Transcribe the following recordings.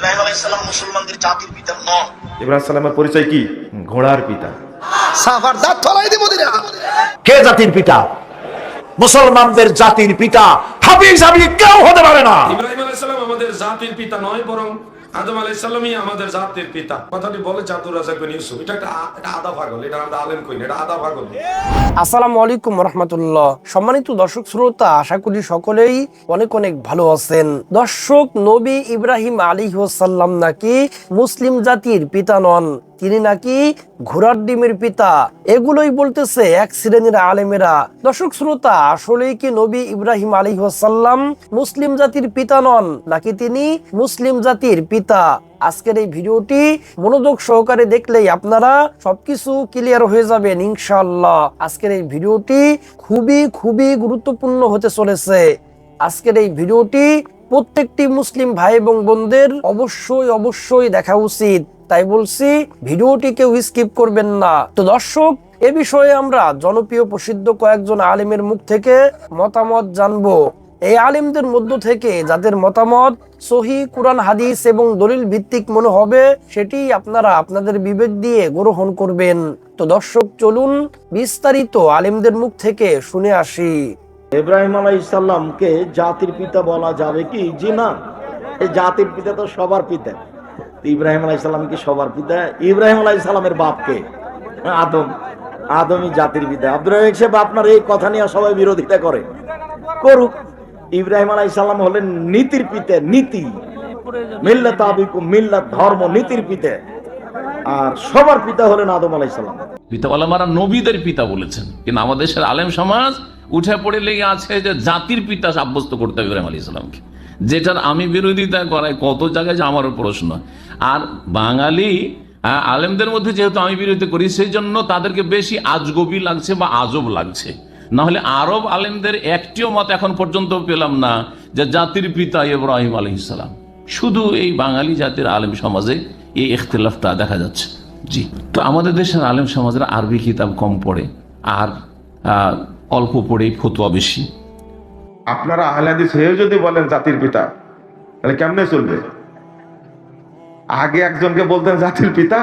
ইব্রাহিম আলাইসাল্লাম মুসলমানদের জাতির পিতা নন। ইব্রাহিম সালামের পরিচয় কি? ঘোড়ার পিতা। সাফার দাঁত ফলাই দিব দিনা কে জাতির পিতা? মুসলমানদের জাতির পিতা হাবিজ হাবি কেউ হতে পারে না। ইব্রাহিম আলাইসাল্লাম আমাদের জাতির পিতা নয় বরং আদম আলাইসাল্লামই আমাদের জাতির পিতা। কথাটি বলে জাতুর রাজা বিন ইউসুফ। এটা একটা এটা আদা পাগল, এটা আমরা আলেম কই না এটা আদা পাগল। আসসালামু আলাইকুম রহমতুল্লাহ। সম্মানিত দর্শক, শ্রোতা, আশা করি সকলেই অনেক অনেক ভালো আছেন। দর্শক, নবী ইব্রাহিম আলী সাল্লাম নাকি মুসলিম জাতির পিতা নন। তিনি নাকি ঘোড়ার ডিমের পিতা। এগুলোই বলতেছে এক শ্রেণির আলেমেরা। দর্শক, শ্রোতা, আসলেই কি নবী ইব্রাহিম আলী সাল্লাম মুসলিম জাতির পিতা নন, নাকি তিনি মুসলিম জাতির পিতা? আজকের এই ভিডিওটি মনোযোগ সহকারে দেখলেই আপনারা সবকিছু ক্লিয়ার হয়ে যাবেন, ইনশাআল্লাহ। আজকের এই ভিডিওটি খুবই খুবই গুরুত্বপূর্ণ হতে চলেছে। আজকের এই ভিডিওটি প্রত্যেকটি মুসলিম ভাই এবং বোনদের অবশ্যই অবশ্যই দেখা উচিত। তাই বলছি, ভিডিওটি কেউ স্কিপ করবেন না। তো দর্শক, এ বিষয়ে আমরা জনপ্রিয় প্রসিদ্ধ কয়েকজন আলিমের মুখ থেকে মতামত জানব। এই আলিমদের মধ্য থেকে যাদের মতামত সহি কোরআন, হাদিস এবং দলিল ভিত্তিক মনে হবে, সেটি আপনারা আপনাদের বিবেক দিয়ে গ্রহণ করবেন। তো দর্শক, চলুন বিস্তারিত আলিমদের মুখ থেকে শুনে আসি। ইব্রাহিম আলাইসাল্লামকে জাতির পিতা বলা যাবে কি? জি না। এই জাতির পিতা তো সবার পিতা। ইব্রাহিম আলাইসাল্লাম কি সবার পিতা? ইব্রাহিম আলাইসাল্লামের বাপকে আদম। আদমই জাতির পিতা। আব্দুল রহিম সাহেব, আপনার এই কথা নিয়ে সবাই বিরোধিতা করে। করুক। ইব্রাহিম আলাইসাল্লাম হলেন নীতির পিতা, নীতি। মিল্লাত আবিকুম, মিল্লাত ধর্ম, নীতির পিতা। আর সবার পিতা হলেন আদম আলাইসাল্লাম পিতা ওলামারা নবীদের পিতা বলেছেন। কিন্তু আমাদের দেশের আলেম সমাজ উঠে পড়ে লেগে আছে যে জাতির পিতা সাব্যস্ত করতে হবে ইব্রাহিম আলী ইসলামকে যেটার আমি বিরোধিতা করাই কত জায়গায় যে আমারও প্রশ্ন। আর বাঙালি আলেমদের মধ্যে যেহেতু আমি বিরোধিতা করি সেই জন্য তাদেরকে বেশি আজগবি লাগছে বা আজব লাগছে। না হলে আরব আলেমদের একটিও মত এখন পর্যন্ত পেলাম না যে জাতির পিতা ইব্রাহিম আলী ইসলাম শুধু এই বাঙালি জাতির আলেম সমাজে এই ইখতলাফটা দেখা যাচ্ছে। জি। তো আমাদের দেশের আলেম সমাজের আরবি কিতাব কম পড়ে, আর অল্প পড়েই ফতুয়া বেশি। আপনারা আহলাদিস হয়েও যদি বলেন জাতির পিতা, তাহলে কেমনে চলবে? আগে একজনকে বলতেন জাতির পিতা,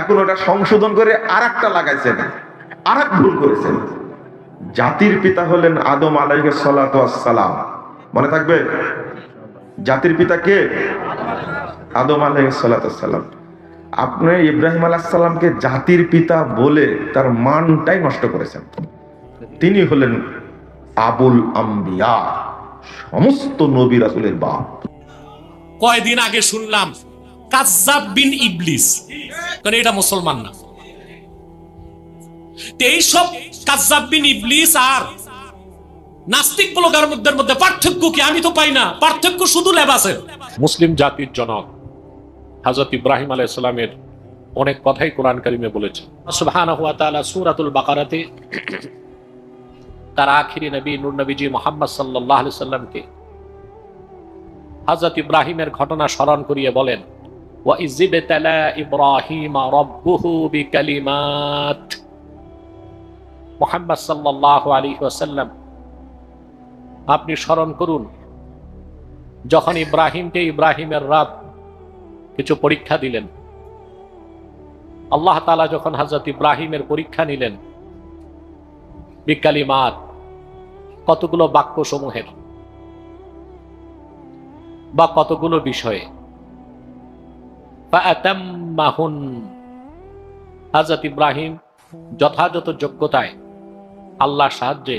এখন ওটা সংশোধন করে আর একটা লাগাইছেন আর এক ভুল করেছেন। জাতির পিতা হলেন আদম আলাইকে সালাম। মনে থাকবে? জাতির পিতা কে? আদম আলাইকে সালাম। আপনি ইব্রাহিম আলাহাল্লামকে জাতির পিতা বলে তার মানটাই নষ্ট করেছেন। তিনি হলেন আবুল আম্বিয়া, সমস্ত নবী রাসুলের বাপ। কয়দিন আগে শুনলাম ইবলিস। কারণ এটা মুসলমান না? ইবলিস আর নাস্তিক ব্লগার মধ্যে মধ্যে পার্থক্য কি? আমি তো পাই না। পার্থক্য শুধু মুসলিম জাতির জনক হযরত ইব্রাহিম আলাইহিস সালামের অনেক কথাই কোরআন কারিমে বলেছেন সুবহানাহু ওয়া বাকারাতে তার আখিরি নবী নূর নবীজি মোহাম্মদ আলাইহি সাল্লামকে হজরত ইব্রাহিমের ঘটনা স্মরণ করিয়ে বলেন ওয়াইজিবতালা ইব্রাহিম রব্বুহু বিকালিমাত মুহাম্মদ সাল্লাল্লাহু আলাইহি ওয়াসাল্লাম আপনি স্মরণ করুন, যখন ইব্রাহিমকে ইব্রাহিমের রব কিছু পরীক্ষা দিলেন, আল্লাহ তালা যখন হযরত ইব্রাহিমের পরীক্ষা নিলেন বিকালী বিকালিমাত কতগুলো বাক্য সমূহের বা কতগুলো বিষয়ে হাজরত ইব্রাহিম যথাযথ যোগ্যতায় আল্লাহ সাহায্যে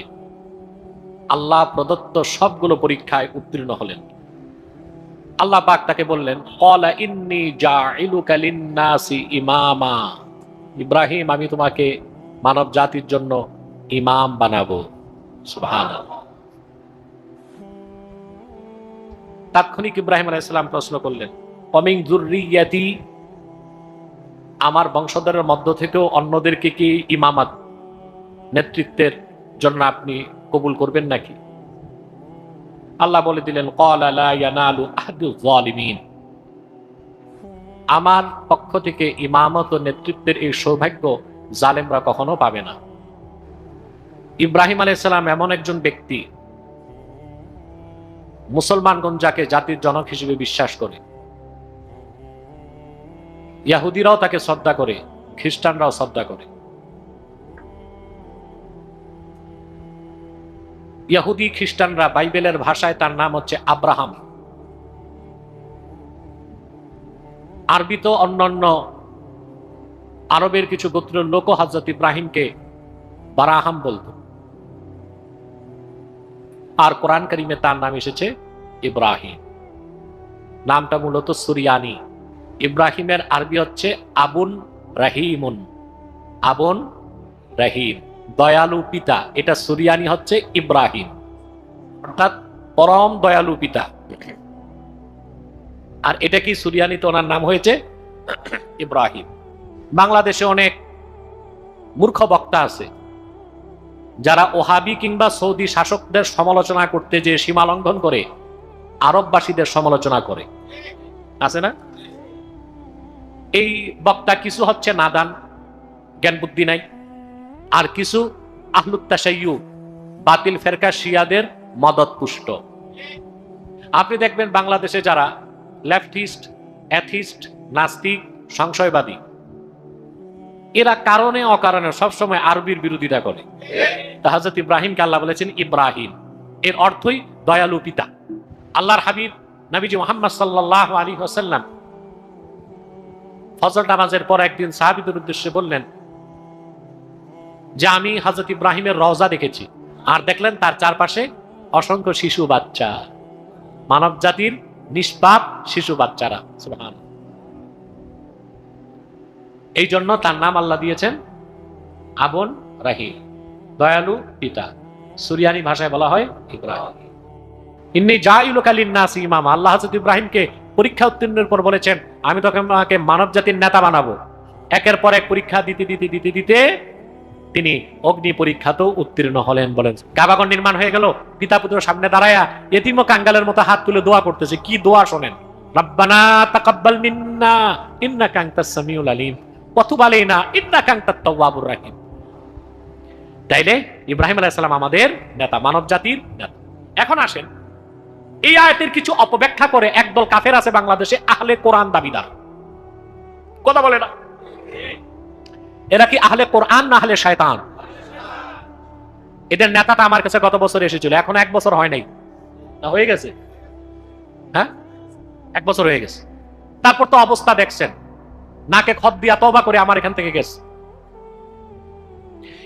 আল্লাহ প্রদত্ত সবগুলো পরীক্ষায় উত্তীর্ণ হলেন। আল্লাহ পাক তাকে বললেন কলা ইন্নি লিন্নাসি ইমামা। ইব্রাহিম, আমি তোমাকে মানব জাতির জন্য ইমাম বানাবো। সুবহানাল্লাহ। তাৎক্ষণিক ইব্রাহিম আলাইসালাম প্রশ্ন করলেন অমিং জুরিয়াতি আমার বংশধরের মধ্য থেকেও অন্যদেরকে কি ইমামাত নেতৃত্বের জন্য আপনি কবুল করবেন নাকি? আল্লাহ বলে দিলেন আমার পক্ষ থেকে ইমামত ও নেতৃত্বের এই সৌভাগ্য জালেমরা কখনো পাবে না। ইব্রাহিম আলাইসালাম এমন একজন ব্যক্তি, মুসলমানগণ যাকে জাতির জনক হিসেবে বিশ্বাস করে ইয়াহুদিরাও তাকে শ্রদ্ধা করে, খ্রিস্টানরাও শ্রদ্ধা করে। ইয়াহুদি খ্রিস্টানরা বাইবেলের ভাষায় তার নাম হচ্ছে আব্রাহাম। আরবি তো অন্যান্য আরবের কিছু গোত্রের লোক হজরত ইব্রাহিমকে বারাহাম বলতো। আর কোরআন করিমে তার নাম এসেছে ইব্রাহিম। নামটা মূলত সুরিয়ানি। ইব্রাহিমের আরবি হচ্ছে আবুন রাহিমুন। আবুন রাহিম। দয়ালু পিতা। এটা সুরিয়ানি হচ্ছে ইব্রাহিম। অর্থাৎ পরম দয়ালু পিতা। আর এটা কি সুরিয়ানিতে ওনার নাম হয়েছে? ইব্রাহিম। বাংলাদেশে অনেক মূর্খ বক্তা আছে, যারা ওহাবি কিংবা সৌদি শাসকদের সমালোচনা করতে যে সীমা লঙ্ঘন করে, আরববাসীদের সমালোচনা করে। আছে না? এই বক্তা কিছু হচ্ছে নাদান জ্ঞান বুদ্ধি নাই। আর কিছু আহলুত্তাসাইয়ু বাতিল ফেরকা শিয়াদের মদত পুষ্ট। আপনি দেখবেন বাংলাদেশে যারা লেফটিস্ট, অ্যাথিস্ট, নাস্তিক, সংশয়বাদী, এরা কারণে অকারণে সবসময় আরবির বিরোধিতা করে। হজরত ইব্রাহিমকে আল্লাহ বলেছেন ইব্রাহিম। এর অর্থই দয়ালু পিতা। আল্লাহর হাবিব নবীজি মোহাম্মদ সাল্লাহ আলী হোসাল্লাম ফজর নামাজের পর একদিন সাহাবিদের উদ্দেশ্যে বললেন, যে আমি হজরত ইব্রাহিমের রওজা দেখেছি, আর দেখলেন তার চারপাশে অসংখ্য শিশু বাচ্চা, মানব জাতির নিষ্পাপ শিশু বাচ্চারা। এই জন্য তার নাম আল্লাহ দিয়েছেন আবন রাহিম, দয়ালু পিতা, সুরিয়ানি ভাষায় বলা হয় ইব্রাহিম। ইন্নি জাইলু কালিন নাস ইমাম, আল্লাহ হযরত ইব্রাহিমকে পরীক্ষা উত্তীর্ণের পর বলেছেন, আমি তোকে আমাকে মানব জাতির নেতা বানাবো। একের পর এক পরীক্ষা দিতে দিতে দিতে দিতে তিনি অগ্নি পরীক্ষাতেও উত্তীর্ণ হলেন বলেন। কাবাগর নির্মাণ হয়ে গেল পিতা পুত্র সামনে দাঁড়ায়া এতিম কাঙ্গালের মতো হাত তুলে দোয়া করতেছে। কি দোয়া শোনেন? আনতাত রাহিম। তাইলে ইব্রাহিম আলাইহিস আমাদের নেতা মানব জাতির নেতা। এখন আসেন এই আয়াতের কিছু অপব্যাখ্যা করে একদল কাফের আছে বাংলাদেশে, আহলে কোরআন দাবিদার। কথা বলে না? এরা কি আহলে কোরআন না আহলে শয়তান? এদের নেতাটা আমার কাছে গত বছর এসেছিল, এখন এক বছর হয় নাই। না, হয়ে গেছে? হ্যাঁ? এক বছর হয়ে গেছে। তারপর তো অবস্থা দেখছেন। নাকে খত দিয়া তবা করে আমার এখান থেকে গেছে।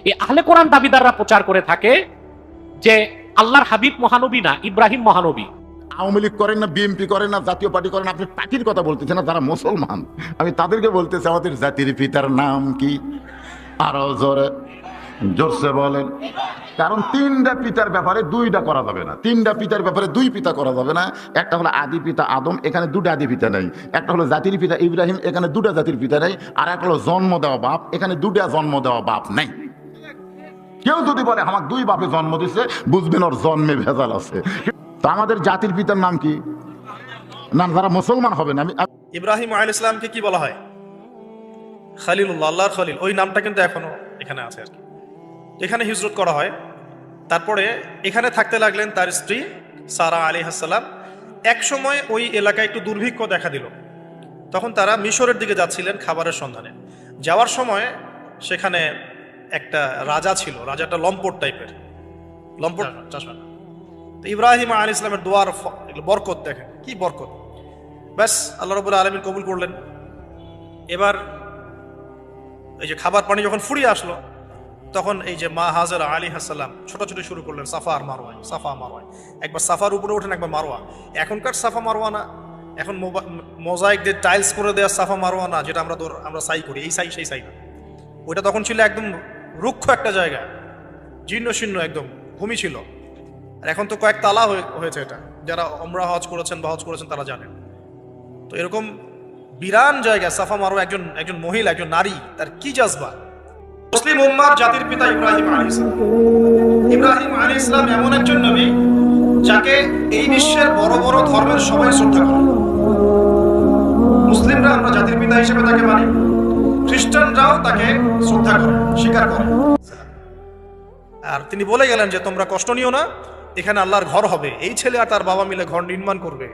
এই আহলে কোরআন দাবিদাররা প্রচার করে থাকে যে আল্লাহর হাবিব মহানবী না, ইব্রাহিম মহানবী। আওয়ামী লীগ করেন না, বিএনপি করেন না, জাতীয় পার্টি করেন, আপনি পার্টির কথা বলতেছেন না, যারা মুসলমান। আমি তাদেরকে বলতেছি, আমাদের জাতির পিতার নাম কি? আরও জোরে, জোরসে বলেন। কারণ তিনটা পিতার ব্যাপারে দুইটা করা যাবে না। তিনটা পিতার ব্যাপারে দুই পিতা করা যাবে না। একটা হলো আদি পিতা আদম, এখানে দুটা আদি পিতা নেই। একটা হলো জাতির পিতা ইব্রাহিম, এখানে দুটা জাতির পিতা নেই। আর একটা হলো জন্ম দেওয়া বাপ, এখানে দুটা জন্ম দেওয়া বাপ নেই। কেউ যদি বলে আমার দুই বাপে জন্ম দিছে, বুঝবেন ওর জন্মে ভেজাল আছে। তো আমাদের জাতির পিতার নাম কি? নাম যারা মুসলমান হবেন আমি ইব্রাহিম আল ইসলামকে কি বলা হয়? খালিলুল্লাহ আল্লাহর খলিল। ওই নামটা কিন্তু এখনও এখানে আছে আর কি। এখানে হিজরত করা হয়। তারপরে এখানে থাকতে লাগলেন তার স্ত্রী সারা আলী হাসালাম এক সময় ওই এলাকায় একটু দুর্ভিক্ষ দেখা দিল। তখন তারা মিশরের দিকে যাচ্ছিলেন খাবারের সন্ধানে। যাওয়ার সময় সেখানে একটা রাজা ছিল রাজাটা লম্পট টাইপের। লম্পট চাষা তো ইব্রাহিম আলী ইসলামের দোয়ার বরকত দেখেন, কি বরকত? ব্যাস, আল্লাহ রবুল্লা আলমিন কবুল করলেন। এবার এই যে খাবার পানি যখন ফুরিয়ে আসলো, তখন এই যে মা হাজার আলী হাসাল্লাম ছোটাছুটি শুরু করলেন, সাফা আর মারোয়া সাফা মারোয়া একবার সাফার উপরে ওঠেন, একবার মারোয়া এখনকার সাফা মারোয়া না, এখন মোজাইক দিয়ে টাইলস করে দেওয়া সাফা মারোয়া না, যেটা আমরা তোর আমরা সাই করি, এই সাই, সেই সাই না। ওইটা তখন ছিল একদম রুক্ষ একটা জায়গা জীর্ণ শীর্ণ একদম, ভূমি ছিল। আর এখন তো কয়েক তালা হয়েছে এটা। যারা অমরা হজ করেছেন বা হজ করেছেন তারা জানেন। তো এরকম বিরান জায়গা, সাফা মারো, একজন একজন মহিলা, একজন নারী, তার কি জাজবা? মুসলিম উম্মার জাতির পিতা ইব্রাহিম আলী ইসলাম ইব্রাহিম আলী ইসলাম এমন একজন নবী, যাকে এই বিশ্বের বড় বড় ধর্মের সবাই শ্রদ্ধা করে। মুসলিমরা আমরা জাতির পিতা হিসেবে তাকে মানি, খ্রিস্টানরাও তাকে শ্রদ্ধা করে, স্বীকার করে। আর তিনি বলে গেলেন যে, তোমরা কষ্ট নিও না এখানে আল্লাহর ঘর হবে। এই ছেলে আর তার বাবা মিলে ঘর নির্মাণ করবে।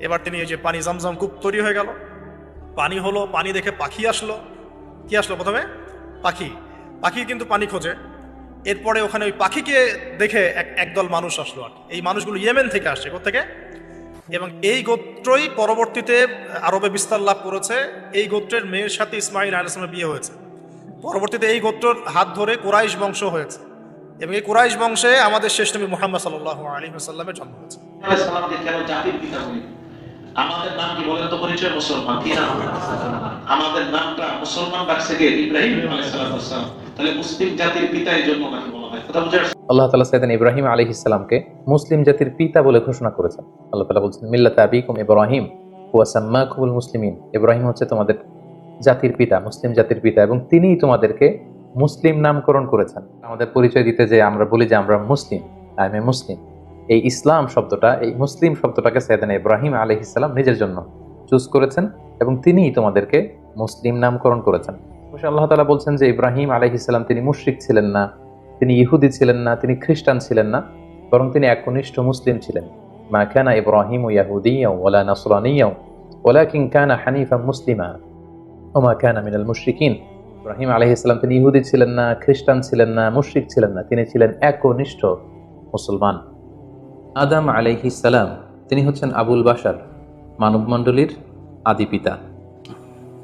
এবার তিনি ওই যে পানি জমজম কূপ তৈরি হয়ে গেল। পানি হলো, পানি দেখে পাখি আসলো। কি আসলো প্রথমে? পাখি। পাখি কিন্তু পানি খোঁজে। এরপরে ওখানে ওই পাখিকে দেখে এক, একদল মানুষ আসলো আর এই মানুষগুলো ইয়েমেন থেকে আসছে থেকে এবং এই গোত্রই পরবর্তীতে আরবে বিস্তার লাভ করেছে। এই গোত্রের মেয়ের সাথে ইসমাইল আলাইসলামের বিয়ে হয়েছে। পরবর্তীতে এই গোত্রর হাত ধরে কোরাইশ বংশ হয়েছে। এবং এই কোরাইশ বংশে আমাদের শেষ নবী মোহাম্মদ সাল্লাহ আলী সাল্লামের জন্ম হয়েছে। সালামকে কেন জাতির পিতা বলি? আমাদের নাম কি বলেন তো পরিচয়? মুসলমান। কি নাম? আমাদের নামটা মুসলমান রাখছে কে ইব্রাহিম আলাইহিসসালাম তাহলে মুসলিম জাতির পিতা এই জন্য নাকি বলা হয়? কথা বুঝে আল্লাহ তালা সাইদান ইব্রাহিম আলী ইসলামকে মুসলিম জাতির পিতা বলে ঘোষণা করেছেন। আল্লাহ বলছেন মিল্লাত আবিকুম ইব্রাহিম হুয়াসাম্মা কুবুল মুসলিমিন। ইব্রাহিম হচ্ছে তোমাদের জাতির পিতা মুসলিম জাতির পিতা এবং তিনিই তোমাদেরকে মুসলিম নামকরণ করেছেন। আমাদের পরিচয় দিতে যে আমরা বলি যে আমরা মুসলিম আই এম এ মুসলিম এই ইসলাম শব্দটা, এই মুসলিম শব্দটাকে সাইদান ইব্রাহিম আলী ইসলাম নিজের জন্য চুজ করেছেন এবং তিনিই তোমাদেরকে মুসলিম নামকরণ করেছেন। অবশ্যই আল্লাহ তালা বলছেন যে ইব্রাহিম আলহ ইসলাম তিনি মুশরিক ছিলেন না, তিনি ইহুদি ছিলেন না, তিনি খ্রিস্টান ছিলেন না, বরং তিনি একনিষ্ঠ মুসলিম ছিলেন। মা কানা ইব্রাহিম ইয়াহুদিয়াও ওয়ালা নাসরানিয়াও ওয়ালাকিন কানা হানিফা মুসলিমা ওমা কানা মিনাল মুশরিকিন। ইব্রাহিম আলাইহিস সালাম, তিনি ইহুদি ছিলেন না, খ্রিস্টান ছিলেন না, মুশরিক ছিলেন না, তিনি ছিলেন একনিষ্ঠ মুসলমান। আদাম আলাইহিস সালাম, তিনি হচ্ছেন আবুল বাশার মানব মণ্ডলীর আদি পিতা।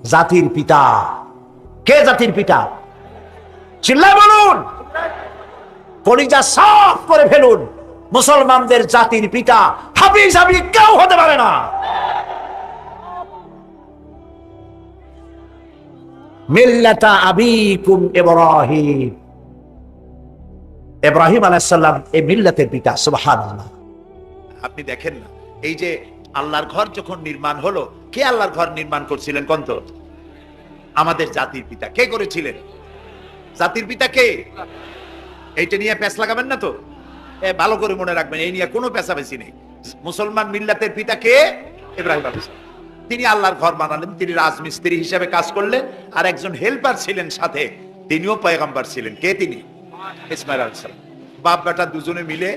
জাতির পিতা। কে জাতির পিতা? চিল্লা বলুন। পরিজা সাফ করে ফেলুন। মুসলমানদের জাতির পিতা হাবিজ হাবি কেউ হতে পারে না। আপনি দেখেন না, এই যে আল্লাহর ঘর যখন নির্মাণ হলো, কে আল্লাহর ঘর নির্মাণ করছিলেন কন্ত আমাদের জাতির পিতা। কে করেছিলেন? জাতির পিতা কে? এইটা নিয়ে প্যাঁচ লাগাবেন না তো? এ, ভালো করে মনে রাখবেন, এই নিয়ে কোনো পেশা পেঁচাপেচি নেই। মুসলমান মিল্লাতের পিতা কে? ইব্রাহিম আলাইহিস। তিনি আল্লাহর ঘর বানালেন, তিনি রাজমিস্ত্রি হিসেবে কাজ করলেন, আর একজন হেল্পার ছিলেন সাথে, তিনিও পয়গাম্বার ছিলেন। কে তিনি? ইসমাইল আলাইহিস সালাম। বাপ বেটা দুজনে মিলে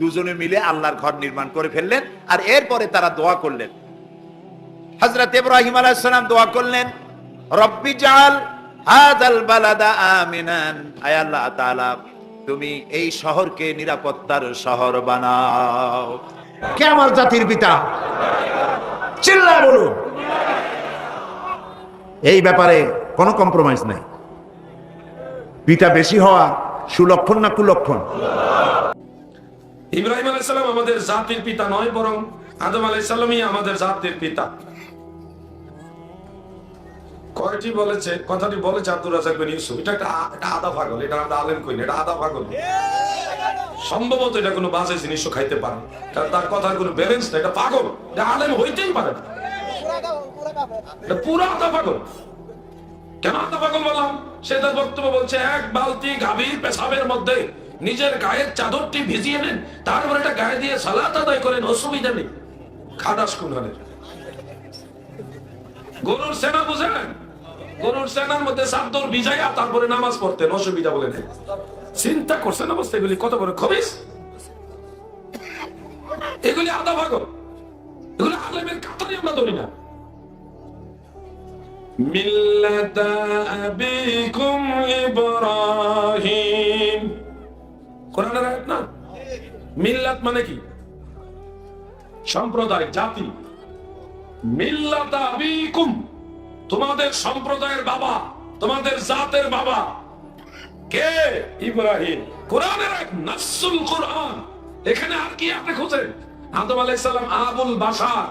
দুজনে মিলে আল্লাহর ঘর নির্মাণ করে ফেললেন, আর এরপরে তারা দোয়া করলেন। হযরত ইব্রাহিম আলাইহিস সালাম দোয়া করলেন, রব্বি জাল হাযাল বালাদা আমিনান। আয় আল্লাহ তুমি এই শহরকে নিরাপত্তার শহর বানাও। কে আমার জাতির পিতা? চিল্লা বলুন। এই ব্যাপারে কোনো কম্প্রোমাইজ নাই। পিতা বেশি হওয়া সুলক্ষণ না কুলক্ষণ? ইব্রাহিম আলাইসাল্লাম আমাদের জাতির পিতা নয়, বরং আদম আলাইসাল্লামই আমাদের জাতির পিতা। কয়টি বলেছে? কথাটি বলেছে আব্দুল রাজাক বিন ইউসুফ। এটা একটা আদা পাগল এটা আমরা আলেম কই এটা আদা পাগল। সম্ভবত এটা কোনো বাজে জিনিসও খাইতে পারে। তার কথার কোনো ব্যালেন্স না, এটা পাগল। আলেম হইতেই পারে পুরো কেন বললাম? সে তার বক্তব্য বলছে, এক বালতি গাভীর পেশাবের মধ্যে নিজের গায়ের চাদরটি ভিজিয়ে নেন, তারপর এটা গায়ে দিয়ে সালাত আদায় করেন, অসুবিধা নেই। খাদাস কুনহানের গরুর সেনা বুঝেন? গরুর সেনার মধ্যে চাদর ভিজাইয়া তারপরে নামাজ পড়তেন, অসুবিধা বলে নেই। চিন্তা করছেন অবস্থা এগুলি কত বড় খবিস? এগুলি আদা ভাগল এগুলি আলেমের কাতারে আমরা ধরি না। মানে কি? সম্প্রদায় জাতি। তোমাদের সম্প্রদায়ের বাবা, তোমাদের জাতের বাবা। কে? ইব্রাহিম। কোরআনের এক নাসুল কোরআন। এখানে আর কি আপনি খুঁজেন? আদম আলাইহিস সালাম আবুল বাশার।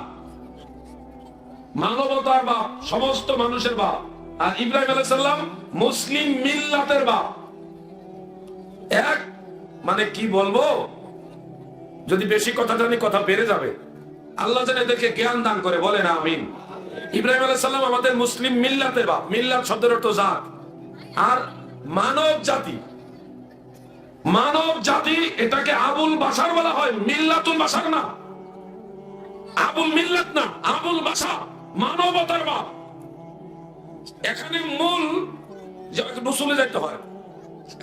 মানবতার বাপ, সমস্ত মানুষের বাপ। আর ইব্রাহিম আলাইসাল্লাম মুসলিম মিল্লাতের বাপ। এক মানে কি বলব? যদি বেশি কথা জানি, কথা বেড়ে যাবে। আল্লাহ যেন এদেরকে জ্ঞান দান করে বলে না আমিন। ইব্রাহিম আলাইসাল্লাম আমাদের মুসলিম মিল্লাতের বাপ, মিল্লাত শব্দের অর্থ জাত। আর মানব জাতি মানব জাতি এটাকে আবুল বাসার বলা হয়, মিল্লাতুল বাসার না। আবুল মিল্লাত না, আবুল বাসা মানবতার বাপ। এখানে মূল রসুলে যাইতে হয়,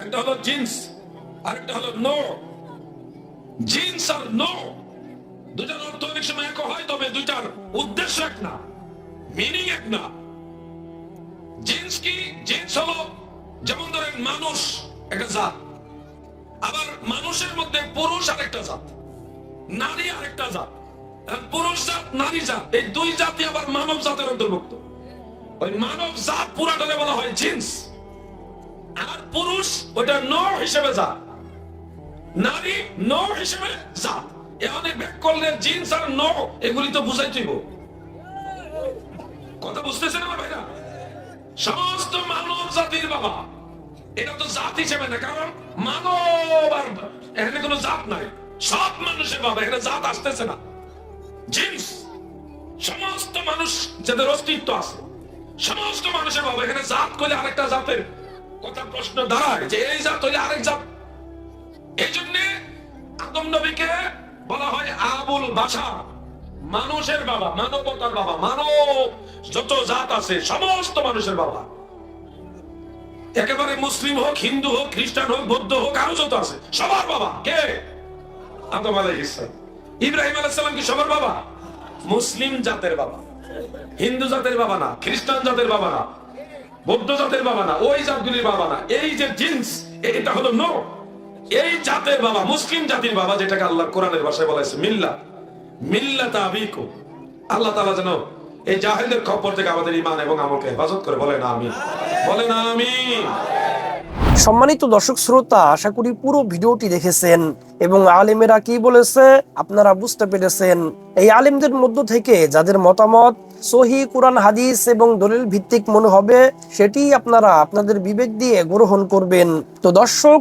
একটা হলো জিন্স আর একটা হলো নো। জিন্স আর নো দুটার অর্থ অনেক সময় এক হয়, তবে দুইটার উদ্দেশ্য এক না মিনিং এক না। জিন্স কি? জিন্স হলো, যেমন ধরেন মানুষ, একটা জাত। আবার মানুষের মধ্যে পুরুষ আরেকটা জাত, নারী আরেকটা জাত পুরুষ জাত, নারী জাত, এই দুই জাতি আবার মানব জাতের অন্তর্ভুক্ত। ওই মানব জাত পুরাটারে বলা হয় জিন্স, আর পুরুষ ওটা ন হিসেবে জাত, নারী ন হিসেবে জাত। এ অনেক ব্যাক করলে জিন্স আর ন এগুলি তো বুঝাই তুইব কথা বুঝতেছেন আমার ভাইরা? সমস্ত মানব জাতির বাবা এটা তো জাত হিসেবে না, কারণ মানব আর এখানে কোনো জাত নাই। সব মানুষের বাবা এখানে জাত আসতেছে না। জিন্স, সমস্ত মানুষ যাদের অস্তিত্ব আছে, সমস্ত মানুষের বাবা এখানে জাত করলে আরেকটা জাতের কথা প্রশ্ন দাঁড়ায়, যে এই জাত হইলে আরেক জাত। এই জন্য আদম নবীকে বলা হয় আবুল বাসা মানুষের বাবা, মানবতার বাবা, মানব যত জাত আছে, সমস্ত মানুষের বাবা। একেবারে মুসলিম হোক, হিন্দু হোক, খ্রিস্টান হোক, বৌদ্ধ হোক, আরও যত আছে, সবার বাবা। কে? আদম আলাইহিসসালাম ইব্রাহিম আলাইহিসসালাম কি সবার বাবা? মুসলিম জাতের বাবা। হিন্দু জাতের বাবা না, খ্রিস্টান জাতের বাবা না, বৌদ্ধ জাতের বাবা না, ওই জাতগুলির বাবা না। এই যে জিন্স, এটা হলো নো এই জাতের বাবা, মুসলিম জাতির বাবা, যেটাকে আল্লাহ কোরআনের ভাষায় বলা হয়েছে মিল্লা মিল্লাতা আবিকুম। আল্লাহ তাআলা যেন এই জাহেলদের খপ্পর থেকে আমাদের ইমান এবং আমলকে হেফাজত করে বলে না আমি বলে না আমি। সম্মানিত দর্শক শ্রোতা, আশা করি পুরো ভিডিওটি দেখেছেন এবং আলেমেরা কি বলেছে আপনারা বুঝতে পেরেছেন। এই আলেমদের মধ্য থেকে যাদের মতামত সহি কোরআন, হাদিস এবং দলিল ভিত্তিক মনে হবে সেটি আপনারা আপনাদের বিবেক দিয়ে গ্রহণ করবেন। তো দর্শক